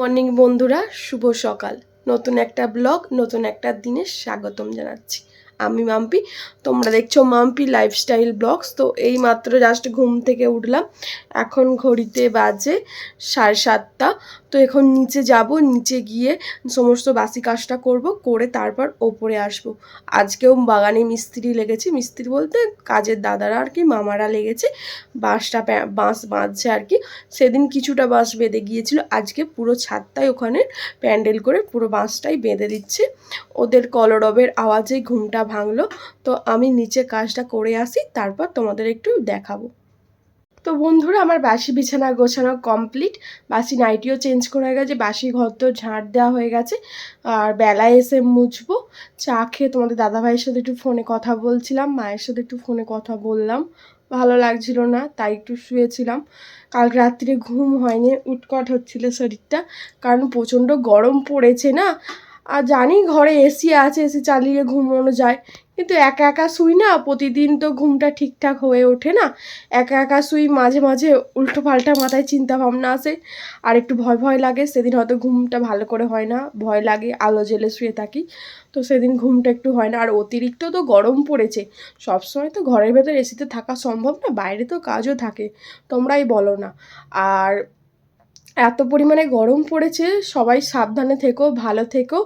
Morning বন্ধুরা শুভ সকাল। নতুন একটা ব্লগ নতুন একটা দিনে স্বাগতম জানাচ্ছি। আমি মাম্পি, তোমরা দেখছ মাম্পি লাইফস্টাইল ব্লগস তো এই মাত্র জাস্ট ঘুম থেকে উঠলাম, এখন ঘড়িতে বাজে সাড়ে সাতটা, তো এখন নিচে যাব, নিচে গিয়ে সমস্ত বাসি কাজটা করব, করে তারপর ওপরে আসব। আজকেও বাগানে মিস্ত্রি লেগেছে, মিস্ত্রি বলতে কাজের দাদারা আর কি, মামারা লেগেছে, বাঁশটা বাঁশ বাঁধছে আর কি, সেদিন কিছুটা বাঁশ বেঁধে গিয়েছিল, আজকে পুরো ছাদটাই ওখানে প্যান্ডেল করে পুরো বাঁশটাই বেঁধে দিচ্ছে। ওদের কলরবের আওয়াজে ঘুমটা ভাঙলো। তো আমি নিচে কাজটা করে আসি, তারপর তোমাদের একটু দেখাবো। তো বন্ধুরা, আমার বাসি বিছানা গোছানো কমপ্লিট বাসি নাইটিও চেঞ্জ করে গেছে, বাসি ঘর তো ঝাঁট দেওয়া হয়ে গেছে। আর বেলায় এসে মুছবো। চা খেয়ে তোমাদের দাদাভাইয়ের সাথে একটু ফোনে কথা বলছিলাম, মায়ের সাথে একটু ফোনে কথা বললাম। ভালো লাগছিল না, তাই একটু শুয়েছিলাম। কাল রাত্রে ঘুম হয়নি, উটকট হচ্ছিল শরীরটা। কারণ প্রচণ্ড গরম পড়েছে না আর জানি ঘরে এসি আছে, এসি চালিয়ে ঘুমানো যায়। কিন্তু একা একা শুই না, প্রতিদিন তো ঘুমটা ঠিকঠাক হয়ে ওঠে না। একা একা শুই, মাঝে মাঝে উল্টো পাল্টা মাথায় চিন্তা ভাবনা আসে। আর একটু ভয় ভয় লাগে, সেদিন হয়তো ঘুমটা ভালো করে হয় না। ভয় লাগে, আলো জেলে শুয়ে থাকি। তো সেদিন ঘুমটা একটু হয় না। আর অতিরিক্ত তো গরম পড়েছে। সবসময় তো ঘরের ভেতর এসিতে থাকা সম্ভব না, বাইরে তো কাজও থাকে। তোমরাই বলো না। আর এত পরিমাণে গরম পড়েছে, সবাই সাবধানে থেকো, ভালো থেকো,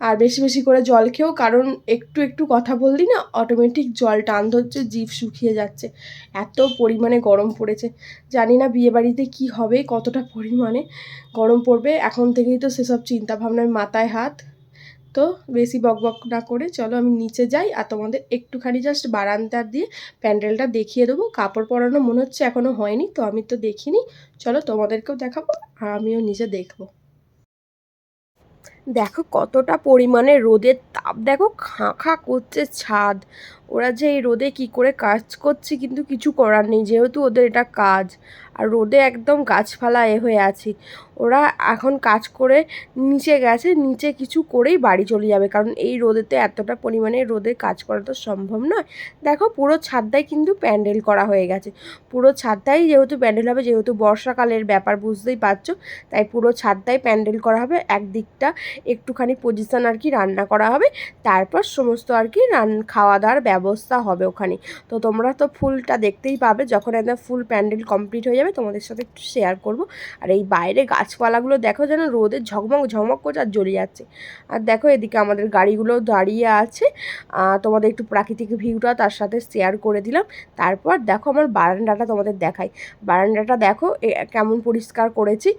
আর বেশি বেশি করে জল খেও, কারণ একটু একটু কথা বললি না অটোমেটিক জল টান ধরছে, জিভ শুকিয়ে যাচ্ছে। এত পরিমাণে গরম পড়েছে। জানি না বিয়েবাড়িতে কি হবে, কতটা পরিমাণে গরম পড়বে, এখন থেকেই তো সেসব চিন্তাভাবনার মাথায় হাত। তো বেশি বক বক না করে চলো আমি নিচে যাই আর তোমাদের একটুখানি জাস্ট বারান্দা দিয়ে প্যান্ডেলটা দেখিয়ে দেবো। কাপড় পরানো মনে হচ্ছে এখনও হয়নি, তো আমি তো দেখিনি। চলো তোমাদেরকেও দেখাবো আর আমিও নিজে দেখব। দেখো কতটা পরিমাণে রোদের তাপ, দেখো খাঁ খাঁ করছে ছাদ। ওরা যে এই রোদে কি করে কাজ করছে কিন্তু কিছু করার নেই, যেহেতু ওদের এটা কাজ। আর রোদে একদম গাছপালা এ হয়ে আছে। ওরা এখন কাজ করে নিচে গেছে, নিচে কিছু করেই বাড়ি চলে যাবে। কারণ এই রোদেতে এতটা পরিমাণে রোদে কাজ করা তো সম্ভব নয়। দেখো পুরো ছাদটাই কিন্তু প্যান্ডেল করা হয়ে গেছে। পুরো ছাদটাই যেহেতু প্যান্ডেল হবে, যেহেতু বর্ষাকালের ব্যাপার, বুঝতেই পারছ? তাই পুরো ছাদটাই প্যান্ডেল করা হবে। একদিকটা একটুখানি পজিশন আর কি রান্না করা হবে। তারপর সমস্ত আর কি রান খাওয়া দাওয়ার ব্যবস্থা হবে ওখানে। তো তোমরা তো ফুলটা দেখতেই পাবে, যখন একদম ফুল প্যান্ডেল কমপ্লিট হয়ে যাবে তোমাদের সাথে একটু শেয়ার করব। আর এই বাইরে গাছপালাগুলো দেখো যেন রোদে ঝকমক ঝকমক করছে আর জ্বলে যাচ্ছে। আর দেখো এদিকে আমাদের গাড়িগুলো দাঁড়িয়ে আছে। তোমাদের একটু প্রাকৃতিক ভিউটা তার সাথে শেয়ার করে দিলাম। তারপর দেখো আমার বারান্দাটা তোমাদের দেখাই। বারান্দাটা দেখো কেমন পরিষ্কার করেছি।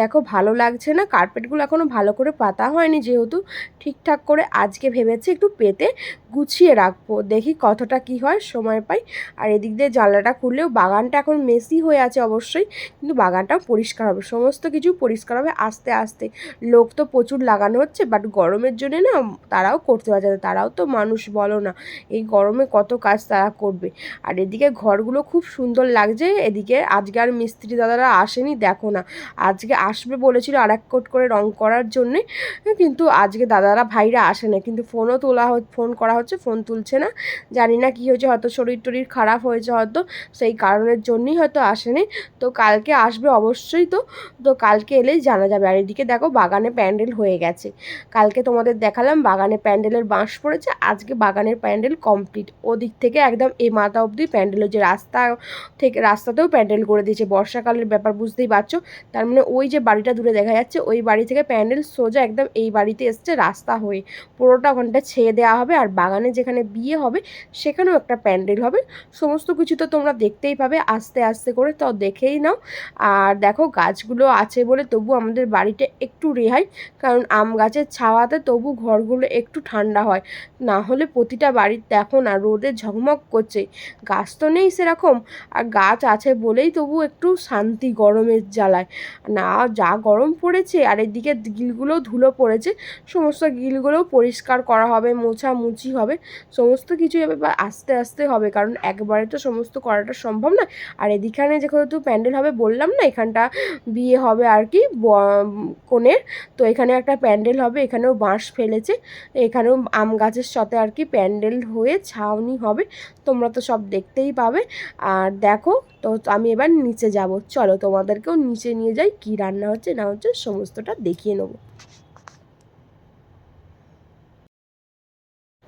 দেখো ভালো লাগছে না কার্পেটগুলো এখনও ভালো করে পাতা হয়নি যেহেতু ঠিকঠাক করে। আজকে ভেবেছি একটু পেতে গুছিয়ে রাখব। দেখি কতটা কি হয়, সময় পাই। আর এদিক দিয়ে জানলাটা খুললেও বাগানটা এখন মেসি হয়ে আছে অবশ্যই, কিন্তু বাগানটাও পরিষ্কার হবে, সমস্ত কিছু পরিষ্কার হবে আস্তে আস্তে। লোক তো প্রচুর লাগানো হচ্ছে বাট গরমের জন্য না তারাও করতে পারছে না, তারাও তো মানুষ বলো না, এই গরমে কত কাজ তারা করবে। আর এদিকে ঘরগুলো খুব সুন্দর লাগছে, এদিকে আজকে আর মিস্ত্রি দাদারা আসেনি, দেখো না। আজকে আসবে বলেছিল আর এক কোট করে রং করার জন্যে, কিন্তু আজকে দাদারা ভাইরা আসে না, কিন্তু ফোনও তোলা ফোন করা হচ্ছে ফোন তুলছে না। জানি না কী হয়েছে, হয়তো শরীর টরীর খারাপ হয়েছে হয়তো, সেই কারণের জন্যই হয়তো আসেনি। তো কালকে আসবে অবশ্যই তো তো কালকে এলেই জানা যাবে। আর এদিকে দেখো বাগানে প্যান্ডেল হয়ে গেছে। কালকে তোমাদের দেখালাম বাগানে প্যান্ডেলের বাঁশ পড়েছে, আজকে বাগানের প্যান্ডেল কমপ্লিট। ওদিক থেকে একদম এই মাথা অবধি প্যান্ডেলের যে রাস্তা থেকে রাস্তাতেও প্যান্ডেল করে দিয়েছে। বর্ষাকালের ব্যাপার বুঝতেই পারছ। তার মানে ওই যে বাড়িটা দূরে দেখা যাচ্ছে, ওই বাড়ি থেকে প্যান্ডেল সোজা একদম এই বাড়িতে এসছে রাস্তা হয়ে। পুরোটা ওখানটা ছেয়ে দেওয়া হবে, আর বাগানে যেখানে বিয়ে হবে সেখানেও একটা প্যান্ডেল হবে। সমস্ত কিছু তো তোমরা দেখতেই পাবে, আস্তে আস্তে করে তো দেখেই নাও। আর দেখো গাছগুলো আছে বলে তবু আমাদের বাড়িতে একটু রেহাই, কারণ আম গাছের ছাওয়াতে তবু ঘরগুলো একটু ঠান্ডা হয়। না হলে প্রতিটা বাড়ির দেখো না, রোদে ঝকমক করছে। গাছ তো নেই সেরকম, আর গাছ আছে বলেই তবু একটু শান্তি গরমের জ্বালায়। না, যা গরম পড়েছে, আর এদিকে গিলগুলোও ধুলো পড়েছে, সমস্ত গিলগুলোও পরিষ্কার করা হবে, মোছামুছি হবে, সমস্ত কিছু কিছুই হবে বা আস্তে আস্তে হবে, কারণ একবারে তো সমস্ত করাটা সম্ভব না। আর এদিখানে যেহেতু প্যান্ডেল হবে বললাম না, এখানটা বিয়ে হবে আর কি কনের তো এখানে একটা প্যান্ডেল হবে, এখানেও বাঁশ ফেলেছে। এখানেও আম গাছের সাথে আর কি প্যান্ডেল হয়ে ছাউনি হবে। তোমরা তো সব দেখতেই পাবে। আর দেখো, তো আমি এবার নিচে যাব। চলো তোমাদেরকেও নিচে নিয়ে যাই, কি রান্না হচ্ছে না হচ্ছে সমস্তটা দেখিয়ে নেব।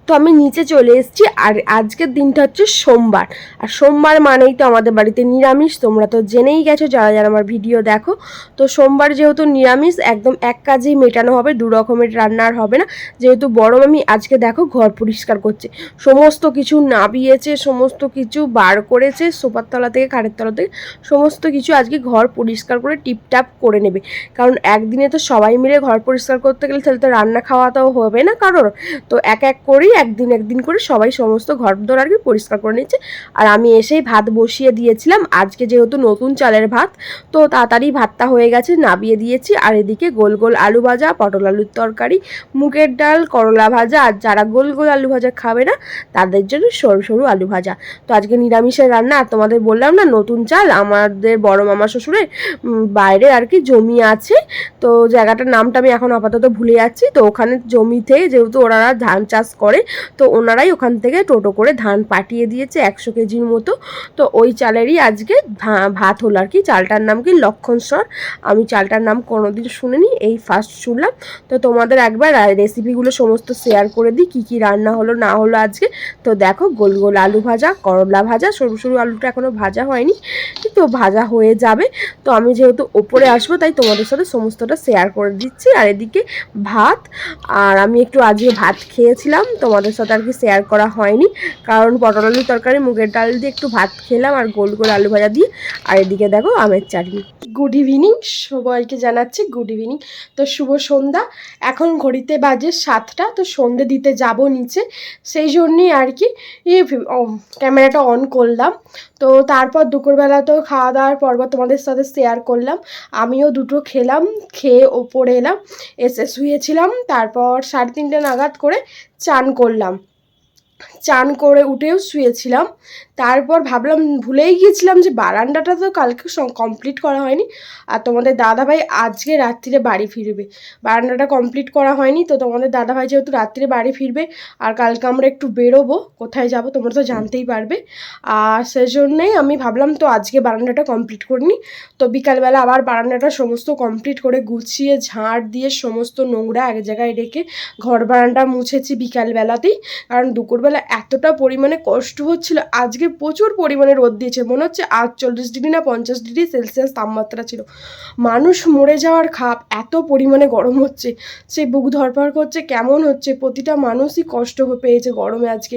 তো আমি নিচে চলে এসেছি, আর আজকের দিনটা হচ্ছে সোমবার। আর সোমবার মানেই তো আমাদের বাড়িতে নিরামিষ, তোমরা তো জেনেই গেছো, যারা যারা আমার ভিডিও দেখো। তো সোমবার যেহেতু নিরামিষ, একদম এক কাজেই মেটানো হবে, দু রকমের রান্না আর হবে না। যেহেতু বড় মামি আজকে দেখো ঘর পরিষ্কার করছে। সমস্ত কিছু নাবিয়েছে, সমস্ত কিছু বার করেছে সোপার তলা থেকে, খাটের তলা থেকে, সমস্ত কিছু আজকে ঘর পরিষ্কার করে টিপটাপ করে নেবে। কারণ একদিনে তো সবাই মিলে ঘর পরিষ্কার করতে গেলে তাহলে তো রান্না খাওয়া তো হবে না কারোর। তো এক এক করেই একদিন একদিন করে সবাই সমস্ত ঘর দর আর কি পরিষ্কার করে নিচ্ছে। আর আমি এসেই ভাত বসিয়ে দিয়েছিলাম। আজকে যেহেতু নতুন চালের ভাত, তো তাড়াতাড়ি ভাতটা হয়ে গেছে, নাবিয়ে দিয়েছি। আর এদিকে গোল গোল আলু ভাজা, পটল আলুর তরকারি, মুগের ডাল, করলা ভাজা। আর যারা গোল গোল আলু ভাজা খাবে না, তাদের জন্য সরু সরু আলু ভাজা। তো আজকে নিরামিষের রান্না, আর তোমাদের বললাম না, নতুন চাল। আমাদের বড় মামা শ্বশুরের বাইরে আর কি জমি আছে। তো জায়গাটার নামটা আমি এখন আপাতত ভুলে যাচ্ছি। তো ওখানে জমিতে যেহেতু ওনারা ধান চাষ করে তো ওনারাই ওখান থেকে টোটো করে ধান পাঠিয়ে দিয়েছে একশো কেজির মতো। তো ওই চালেরই আজকে ভাত হলো আর কি। চালটার নাম কি? লক্ষণস্বর আমি চালটার নাম কোনোদিন শুনিনি, এই ফার্স্ট শুনলাম। তো তোমাদের একবার রেসিপিগুলো সমস্ত শেয়ার করে দিই, কী কী রান্না হলো, না হলো আজকে। তো দেখো, গোল গোল আলু ভাজা, করলা ভাজা, সরু সরু আলুটা এখনও ভাজা হয়নি তো ভাজা হয়ে যাবে। তো আমি যেহেতু ওপরে আসব, তাই তোমাদের সাথে সমস্তটা শেয়ার করে দিচ্ছি। আর এদিকে ভাত, আর আমি একটু আজকে ভাত খেয়েছিলাম তোমাদের সাথে আর কি শেয়ার করা হয়নি। কারণ পটল আলুর তরকারি, মুগের ডাল দিয়ে একটু ভাত খেলাম আর গোল গোল আলু ভাজা দিয়ে। আর এদিকে দেখো আমের চাটনি। গুড ইভিনিং সবাইকে জানাচ্ছি গুড ইভিনিং তো শুভ সন্ধ্যা। এখন ঘড়িতে বাজে সাতটা, তো সন্ধে দিতে যাব নিচে। সেই জন্যই আর কি ক্যামেরাটা অন করলাম। তো তারপর দুপুরবেলা তো খাওয়া দাওয়ার পর্ব তোমাদের সাথে শেয়ার করলাম। আমিও দুটো খেলাম, খেয়ে ওপরে এলাম এসে শুয়েছিলাম। তারপর সাড়ে তিনটে নাগাদ করে চান করলাম। চান করে উঠেও শুয়েছিলাম। তারপর ভাবলাম ভুলেই গিয়েছিলাম যে বারান্দাটা তো কালকে কমপ্লিট করা হয়নি। আর তোমাদের দাদাভাই আজকে রাত্রিরে বাড়ি ফিরবে। বারান্দাটা কমপ্লিট করা হয়নি তো তোমাদের দাদাভাই যেহেতু রাত্রিরে বাড়ি ফিরবে, আর কালকে আমরা একটু বেরোবো, কোথায় যাব তোমরা তো জানতেই পারবে। আর সেজন্যই আমি ভাবলাম তো আজকে বারান্দাটা কমপ্লিট করিনি তো বিকালবেলা আবার বারান্দাটা সমস্ত কমপ্লিট করে গুছিয়ে ঝাড় দিয়ে সমস্ত নোংরা এক জায়গায় রেখে ঘর বারান্দা মুছেছি বিকালবেলাতেই। কারণ দুপুরবেলা এতটা পরিমাণে কষ্ট হচ্ছিল। আজকে প্রচুর পরিমাণে রোদ দিয়েছে। মনে হচ্ছে আটচল্লিশ ডিগ্রি না পঞ্চাশ ডিগ্রি সেলসিয়াস তাপমাত্রা ছিল। মানুষ মরে যাওয়ার খাপ এত পরিমাণে গরম হচ্ছে। সে বুক ধরপড় করছে, কেমন হচ্ছে? প্রতিটা মানুষই কষ্ট পেয়েছে গরমে আজকে।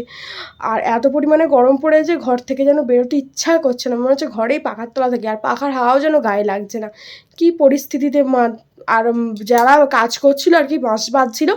আর এত পরিমাণে গরম পড়েছে, ঘর থেকে যেন বেরোতে ইচ্ছা করছে না। মনে হচ্ছে ঘরেই পাখার তলা থাকে, আর পাখার হাওয়াও যেন গায়ে লাগছে না। কি পরিস্থিতিতে মা আর যারা কাজ করছিল আর কি, বাঁশ বাঁধছিল,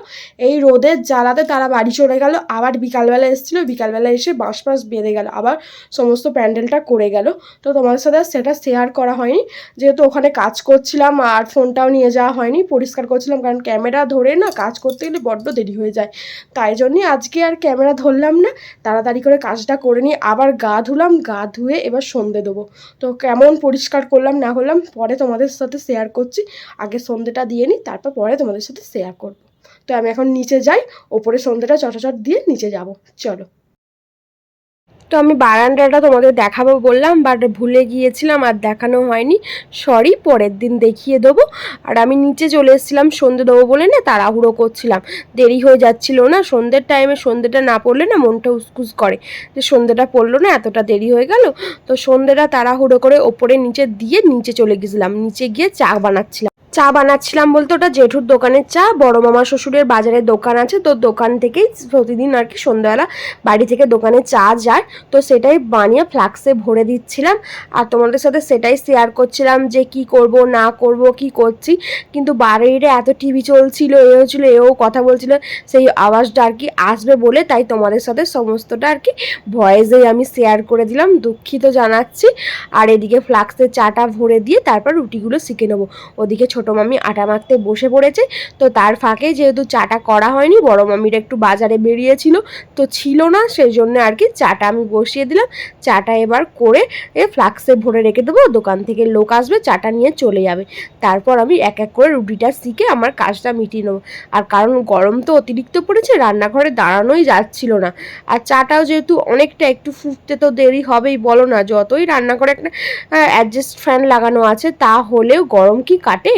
এই রোদের জ্বালাতে তারা বাড়ি চলে গেল। আবার বিকালবেলা এসেছিল, বিকালবেলা এসে বাঁশ বাঁশ বেঁধে গেল। আবার সমস্ত প্যান্ডেলটা করে গেল। তো তোমাদের সাথে সেটা শেয়ার করা হয়নি। যেহেতু ওখানে কাজ করছিলাম, আর ফোনটাও নিয়ে যাওয়া হয়নি, পরিষ্কার করছিলাম, কারণ ক্যামেরা ধরে না কাজ করতে গেলে বড্ড দেরি হয়ে যায়। তাই জন্যই আজকে আর ক্যামেরা ধরলাম না। তাড়াতাড়ি করে কাজটা করে নিয়ে আবার গা ধুলাম, গা ধুয়ে এবার সন্ধে দেবো। তো কেমন পরিষ্কার করলাম, না হলাম, পরে তোমাদের সাথে শেয়ার করছি। আগে সন্ধেটা দিয়ে নিই তারপর পরে তোমাদের সাথে শেয়ার করব। তো আমি এখন নিচে যাই, ওপরে সন্ধেটা চটাচট দিয়ে নিচে যাব। চলো। তো আমি বারান্দাটা তোমাদের দেখাবো বললাম বাট ভুলে গিয়েছিলাম আর দেখানো হয়নি। সরি পরের দিন দেখিয়ে দেবো। আর আমি নিচে চলে এসেছিলাম, সন্ধে দেবো বলে না তাড়াহুড়ো করছিলাম। দেরি হয়ে যাচ্ছিল না, সন্ধ্যের টাইমে সন্ধেটা না পড়লে না মনটা উসকুস করে। যে সন্ধেটা পড়ল না, এতটা দেরি হয়ে গেল। তো সন্ধেটা তাড়াহুড়ো করে ওপরে নিচে দিয়ে নিচে চলে গেছিলাম। নিচে গিয়ে চা বানাচ্ছিলাম। চা বানাচ্ছিলাম বলতে ওটা জেঠুর দোকানের চা, বড় মামা শ্বশুরের বাজারে দোকান আছে, তো দোকান থেকেই প্রতিদিন আর কি সন্ধ্যাবেলা বাড়ি থেকে দোকানে চা যায়। তো সেটাই বানিয়ে ফ্লাক্সে ভরে দিচ্ছিলাম আর তোমাদের সাথে সেটাই শেয়ার করছিলাম যে কি করব, না করব, কি করছি। কিন্তু বাইরে এত টিভি চলছিল, এ হচ্ছিল এও কথা বলছিল, সেই আওয়াজটা আর কি আসবে বলে তাই তোমাদের সাথে সমস্তটা আর কি ভয়েসেই আমি শেয়ার করে দিলাম, দুঃখিত জানাচ্ছি। আর এদিকে ফ্লাক্সে চাটা ভরে দিয়ে তারপর রুটিগুলো শিখে নেব। ওদিকে ছোট ছোটো মামি আটা মাখতে বসে পড়েছে। তো তার ফাঁকে যেহেতু চাটা করা হয়নি, বড় মামির একটু বাজারে বেরিয়েছিল, তো ছিল না সেই জন্য আর কি চাটা আমি বসিয়ে দিলাম। চাটা এবার করে এ ফ্লাক্সে ভরে রেখে দেবো, দোকান থেকে লোক আসবে, চাটা নিয়ে চলে যাবে। তারপর আমি এক এক করে রুটিটা শিখে আমার কাজটা মিটিয়ে নেব। আর কারণ গরম তো অতিরিক্ত পড়েছে, রান্নাঘরে দাঁড়ানোই যাচ্ছিল না। আর চাটাও যেহেতু অনেকটা একটু ফুটতে তো দেরি হবেই, বলো না, যতই রান্নাঘরে একটা অ্যাডজাস্ট ফ্যান লাগানো আছে, তা হলেও গরম কি কাটে?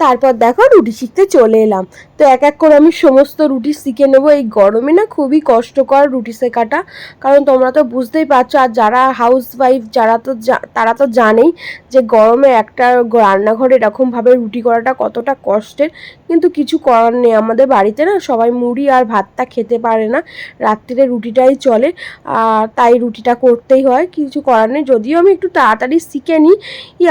তারপর দেখো রুটি শিখতে চলে এলাম। তো এক এক করে আমি সমস্ত রুটি শিখে নেব। এই গরমে না খুবই কষ্টকর রুটি শেখাটা। কারণ তোমরা তো বুঝতেই পারছ, আর যারা হাউস ওয়াইফ যারা তো তারা তো জানেই যে গরমে একটা রান্নাঘরে এরকমভাবে রুটি করাটা কতটা কষ্টের। কিন্তু কিছু করার নেই। আমাদের বাড়িতে না সবাই মুড়ি আর ভাতটা খেতে পারে না। রাত্রিরে রুটিটাই চলে, আর তাই রুটিটা করতেই হয়। কিছু করার নেই। যদিও আমি একটু তাড়াতাড়ি শিখে নিই।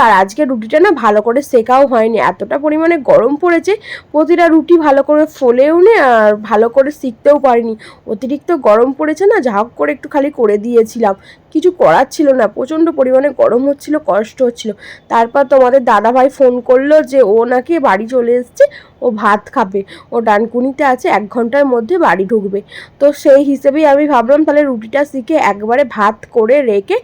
আর আজকে রুটিটা না ভালো করে শেখাও হয়নি। এতটা পরিমাণে গরম পড়েছে, প্রতিটা রুটি ভালো করে ফোলেও নে আর ভালো করে শিখতেও পারিনি। অতিরিক্ত গরম পড়েছে না ঝাঁক করে একটু খালি করে দিয়েছিলাম। কিছু করার ছিল না, প্রচণ্ড পরিমাণে গরম হচ্ছিল, কষ্ট হচ্ছিল। তারপর তোমাদের দাদাভাই ফোন করল যে, ও নাকি বাড়ি চলে এসছে, ও ভাত খাবে। ও ডানকুনিতে আছে, এক ঘণ্টার মধ্যে বাড়ি ঢুকবে। তো সেই হিসেবেই আমি ভাবলাম, তাহলে রুটিটা শিখে একবারে ভাত করে রেখে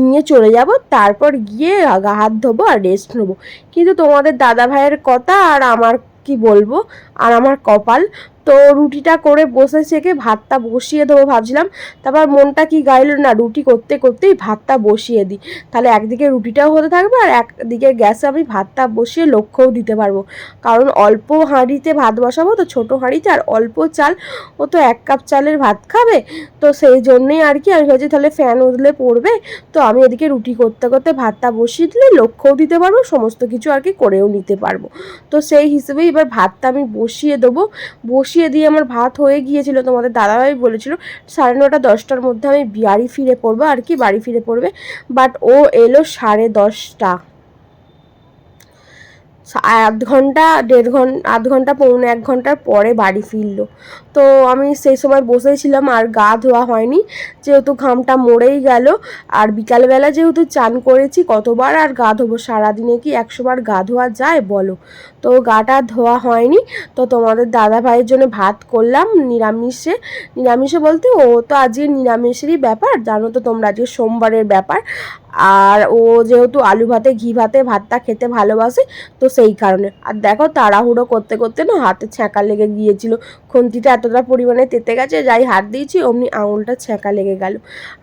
নিয়ে চলে যাব, তারপর গিয়ে হাত ধোবো আর রেস্ট নেব। কিন্তু তোমাদের দাদা ভাইয়ের কথা আর আমার কি বলব? আর আমার কপাল। তো রুটিটা করে বসে থেকে ভাতটা বসিয়ে দেবো ভাবছিলাম। তারপর মনটা কি গাইল, না, রুটি করতে করতেই ভাতটা বসিয়ে দিই। তাহলে একদিকে রুটিটাও হতে থাকবে আর একদিকে গ্যাসে আমি ভাতটা বসিয়ে লক্ষ্যও দিতে পারব। কারণ অল্প হাঁড়িতে ভাত বসাবো তো ছোটো হাঁড়িতে আর অল্প চাল, ও তো এক কাপ চালের ভাত খাবে। তো সেই জন্যেই আর কি আমি ভাবছি তাহলে ফ্যান উঠলে পড়বে। তো আমি এদিকে রুটি করতে করতে ভাতটা বসিয়ে দিলে লক্ষ্যও দিতে পারব, সমস্ত কিছু আর কি করেও নিতে পারব। তো সেই হিসেবেই এবার ভাতটা আমি বসিয়ে দেবো। বসিয়ে দিয়ে আমার ভাত হয়ে গিয়েছিল, তোমাদের দাদাভাই বলেছিল, সাড়ে নটা দশটার মধ্যে আমি বাড়ি ফিরে পড়ব, আর কি বাড়ি ফিরে পড়বে। বাট ও এলো সাড়ে দশটা। আধ ঘণ্টা, দেড় ঘণ্টা আধ ঘণ্টা, পৌনে এক ঘণ্টার পরে বাড়ি ফিরলো। তো আমি সেই সময় বসেছিলাম আর গা ধোয়া হয়নি, যেহেতু ঘামটা মরেই গেল। আর বিকালবেলা যেহেতু চান করেছি, কতবার আর গা ধোবো? সারাদিনে কি একশোবার গা ধোয়া যায়? বলো। তো গাটা ধোয়া হয়নি, তো তোমাদের দাদা ভাইয়ের জন্য ভাত করলাম নিরামিষে। নিরামিষে বলতে ও তো আজকে নিরামিষেরই ব্যাপার, জানো তো তোমরা আজকে সোমবারের ব্যাপার। আর ও যেহেতু আলু ভাতে, ঘি ভাতে, ভাতটা খেতে ভালোবাসে, তো সেই কারণে। আর দেখো তাড়াহুড়ো করতে করতে না হাতে ছ্যাঁকা লেগে গিয়েছিল, খুন্তিটা এতটা পরিমাণে তেতে গেছে, যাই হাত দিয়েছি, অমনি আঙুলটা ছ্যাঁকা লেগে গেল।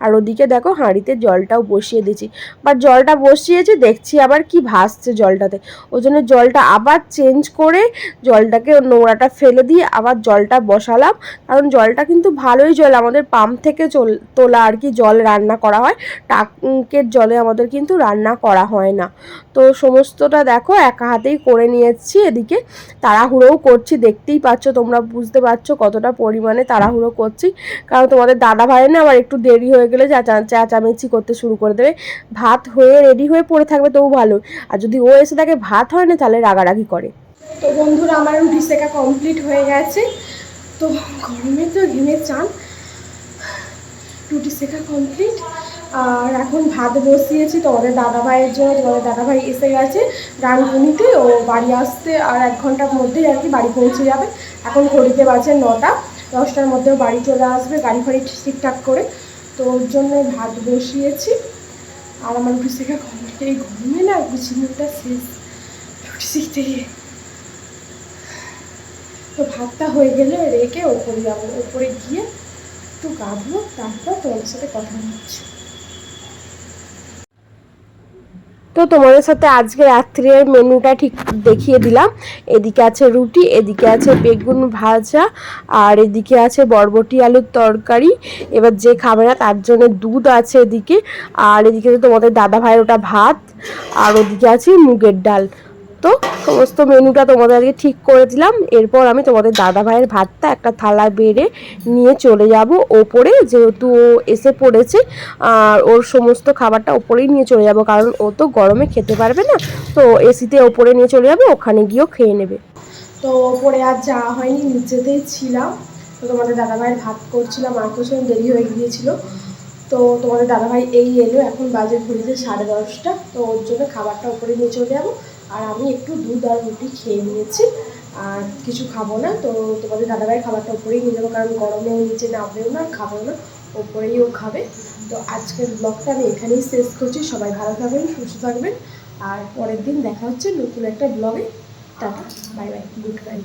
আর ওদিকে দেখো হাঁড়িতে জলটাও বসিয়ে দিয়েছি। বাট জলটা বসিয়েছি, দেখছি আবার কি ভাসছে জলটাতে। ওই জন্য জলটা আবার চেঞ্জ করে জলটাকে নোংরাটা ফেলে দিয়ে আবার জলটা বসালাম। কারণ জলটা কিন্তু ভালোই জল, আমাদের পাম্প থেকে চল, তোলা আর কি জল রান্না করা হয় টাকের জলে আমাদের কিন্তু রান্না করা হয় না। তো সমস্তটা দেখো একা হাতেই করে নিয়েছি এদিকে। তাড়াহুড়োও করছি, দেখতেই পাচ্ছ, তোমরা বুঝতে পারছ কতটা পরিমাণে তাড়াহুড়ো করছি। কারণ তোমাদের দাদা ভাই না আমার একটু দেরি হয়ে গেলে চাচা চেঁচামেচি করতে শুরু করে দেবে। ভাত হয়ে রেডি হয়ে পড়ে থাকবে তবু ভালো। আর যদি ও এসে থাকে ভাত হয় না, তাহলে রাগারাগি করে। তো বন্ধুরা, আমার রুটি শেখা কমপ্লিট হয়ে গেছে। তো গরমে তো ঘেমে চান রুটি শেখা কমপ্লিট আর এখন ভাত বসিয়েছি তোমাদের দাদা ভাইয়ের জন্য তোমাদের দাদা ভাই এসে গেছে রানগুনিতে ও বাড়ি আসতে আর এক ঘণ্টার মধ্যেই আর কি বাড়ি পৌঁছে যাবে। এখন ঘড়িতে বাজে নটা, দশটার মধ্যেও বাড়ি চলে আসবে, গাড়ি ফাড়ি ঠিকঠাক করে। তো ওর জন্য ভাত বসিয়েছি। আর আমার রুটি শেখা কমপ্লিট এই গরমে না গুছিমুটা শেষ। রুটি শিখতে গিয়ে তো ভাতটা হয়ে গেলে রেখে ওপরে যাব। ওপরে গিয়ে একটু গাবো, তারপর তোমাদের সাথে কথা হচ্ছে তো তোমাদের সাথে আজকে রাত্রের মেনুটা ঠিক দেখিয়ে দিলাম। এদিকে আছে রুটি, এদিকে আছে বেগুন ভাজা, আর এদিকে আছে বরবটি আলুর তরকারি। এবার যে খাবে না তার জন্য দুধ আছে এদিকে। আর এদিকে তোমাদের দাদা ভাইয়ের ওটা ভাত, আর ওদিকে আছে মুগের ডাল। তো সমস্ত মেনুটা তোমাদেরকে ঠিক করে দিলাম। এরপর আমি তোমাদের দাদা ভাইয়ের ভাতটা একটা থালায় বেড়ে নিয়ে চলে যাব ওপরে, যেহেতু ও এসে পড়েছে। আর ওর সমস্ত খাবারটা ওপরেই নিয়ে চলে যাব, কারণ ও তো গরমে খেতে পারবে না। তো এসিতে ওপরে নিয়ে চলে যাবে, ওখানে গিয়েও খেয়ে নেবে। তো ওপরে আর যাওয়া হয়নি, নিচেতেই ছিলাম। তো তোমাদের দাদাভাইয়ের ভাত করছিলাম আর কিছু দেরি হয়ে গিয়েছিল। তো তোমাদের দাদাভাই এই এলো, এখন বাজে ঘুরিতে সাড়ে দশটা। তো ওর জন্য খাবারটা ওপরে নিয়ে চলে যাব। আর আমি একটু দুধ আর রুটি খেয়ে নিয়েছি। আর কিছু খাব না, তো তোমাদের দাদাভাই খাবারটা ওপরেই নিয়ে যাব, কারণ গরমেও নিচে নামবেও না, খাবেও না ওপরেই ও খাবে। তো আজকের ব্লগটা আমি এখানেই শেষ করছি। সবাই ভালো থাকবেন, সুস্থ থাকবেন। আর পরের দিন দেখা হচ্ছে নতুন একটা ব্লগে tata bye bye good night